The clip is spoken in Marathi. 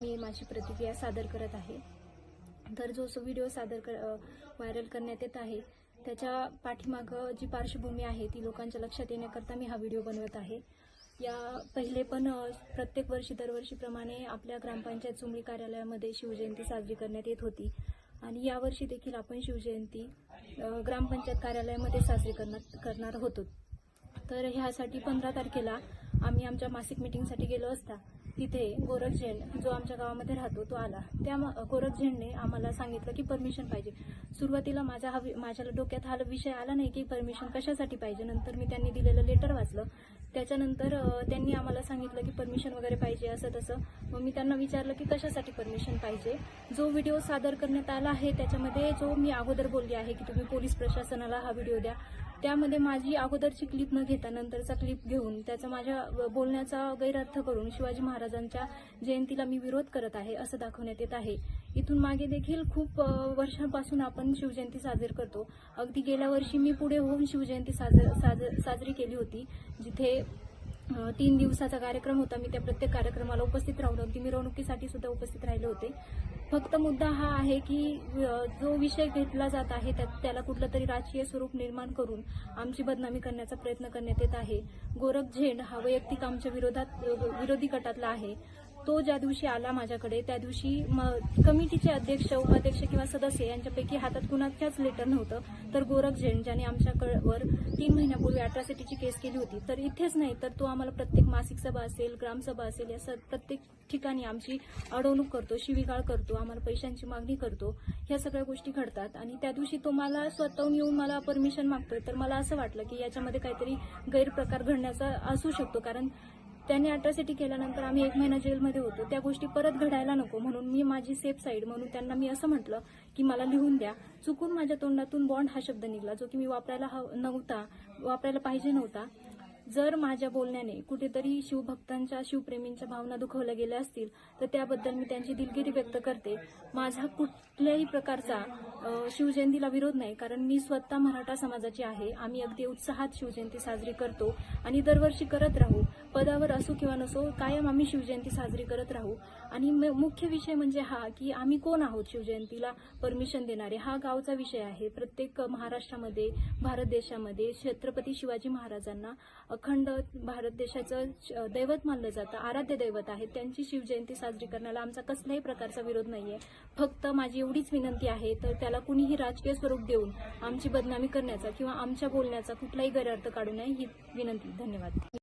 मी माझी प्रतिक्रिया सादर करत आहे. तर जो व्हिडिओ सादर कर व्हायरल करण्यात येत आहे त्याच्या पाठीमागं जी पार्श्वभूमी आहे ती लोकांच्या लक्षात येण्याकरता मी हा व्हिडिओ बनवत आहे. या पहिले पण प्रत्येक वर्षी दरवर्षीप्रमाणे आपल्या ग्रामपंचायत चुमडी कार्यालयामध्ये शिवजयंती साजरी करण्यात येत होती. आणि यावर्षी देखील आपण शिवजयंती ग्रामपंचायत कार्यालयामध्ये साजरी करणार करणार होतो. तर ह्यासाठी पंधरा तारखेला आम्ही आमच्या मासिक मिटिंगसाठी गेलो असता. तिथे गोरख जैन जो आमच्या गावामध्ये राहतो तो आला. त्या गोरख जैनने आम्हाला सांगितलं की परमिशन पाहिजे. सुरुवातीला माझा हा माझ्या डोक्यात हा विषय आला नाही की परमिशन कशासाठी पाहिजे. नंतर मी त्यांनी दिलेलं लेटर वाचलं. त्याच्यानंतर त्यांनी आम्हाला सांगितलं की परमिशन वगैरे पाहिजे असं तसं. मग मी त्यांना विचारलं की कशासाठी परमिशन पाहिजे? जो व्हिडिओ सादर करण्यात आला आहे त्याच्यामध्ये जो मी अगोदर बोलली आहे की तुम्ही पोलीस प्रशासनाला हा व्हिडिओ द्या. त्यामध्ये माझी अगोदरची क्लिप न घेता नंतरचा क्लिप घेऊन त्याचा माझ्या बोलण्याचा गैरअर्थ करून शिवाजी महाराजांच्या जयंतीला मी विरोध करत आहे असं दाखवण्यात येत आहे. इथून मागे देखील खूप वर्षांपासून आपण शिवजयंती साजरी करतो. अगदी गेल्या वर्षी मी पुढे होऊन शिवजयंती साजर साज- साजरी केली होती जिथे तीन दिवसाचा कार्यक्रम होता. मी त्या प्रत्येक कार्यक्रमाला उपस्थित राहून अगदी मिरवणुकीसाठी सुद्धा उपस्थित राहिले होते. फक्त मुद्दा हा आहे की जो विषय घेतला जात आहे त्यात त्याला कुठलं तरी राजकीय स्वरूप निर्माण करून आमची बदनामी करण्याचा प्रयत्न करण्यात येत आहे. गोरख झेंड हा वैयक्तिक आमच्या विरोधात विरोधी गटातला आहे. तो ज्या दिवशी आला माझ्याकडे त्या दिवशी कमिटीचे अध्यक्ष उपाध्यक्ष किंवा सदस्य यांच्यापैकी हातात कुणाच्याच लेटर नव्हतं. तर गोरख जैन ज्याने आमच्याकडवर तीन महिन्यापूर्वी अट्रॉसिटीची केस केली होती. तर इथेच नाही तर तो आम्हाला प्रत्येक मासिक सभा असेल ग्रामसभा असेल या स- प्रत्येक ठिकाणी आमची अडवणूक करतो शिवीगाळ करतो आम्हाला पैशांची मागणी करतो. ह्या सगळ्या गोष्टी घडतात आणि त्या दिवशी तो मला स्वतःहून येऊन मला परमिशन मागतोय. तर मला असं वाटलं की याच्यामध्ये काहीतरी गैरप्रकार घडण्याचा असू शकतो. कारण त्यांनी अट्रॉसिटी केल्यानंतर आम्ही एक महिना जेलमध्ये होतो. त्या गोष्टी परत घडायला नको म्हणून मी माझी सेफ साईड म्हणून त्यांना मी असं म्हटलं की मला लिहून द्या. चुकून माझ्या तोंडातून बॉन्ड हा शब्द निघाला जो की मी वापरायला हव- नव्हता वापरायला पाहिजे नव्हता. जर माझ्या बोलण्याने कुठेतरी शिवभक्तांच्या शिवप्रेमींच्या भावना दुखवल्या गेल्या असतील तर त्याबद्दल मी त्यांची दिलगिरी व्यक्त करते. माझा कुठल्याही प्रकारचा शिवजयंतीला विरोध नाही कारण मी स्वतः मराठा समाजाची आहे. आम्ही अगदी उत्साहात शिवजयंती साजरी करतो आणि दरवर्षी करत राहू. पदावर असो किंवा नसो कायम आम्ही शिवजयंती साजरी करत राहू. आणि म- मुख्य विषय म्हणजे हा की आम्ही कोण आहोत शिवजयंतीला परमिशन देणारे? हा गावचा विषय आहे. प्रत्येक महाराष्ट्रामध्ये भारत देशामध्ये छत्रपती शिवाजी महाराजांना अखंड भारत देशाचं श- दैवत मानलं जातं. आराध्य दैवत आहे त्यांची शिवजयंती साजरी करण्याला आमचा कसल्याही प्रकारचा विरोध नाहीये. फक्त माझी एवढीच विनंती आहे तर त्याला कुणीही राजकीय स्वरूप देऊन आमची बदनामी करण्याचा किंवा आमच्या बोलण्याचा कुठलाही गैरअर्थ काढू नये ही विनंती. धन्यवाद.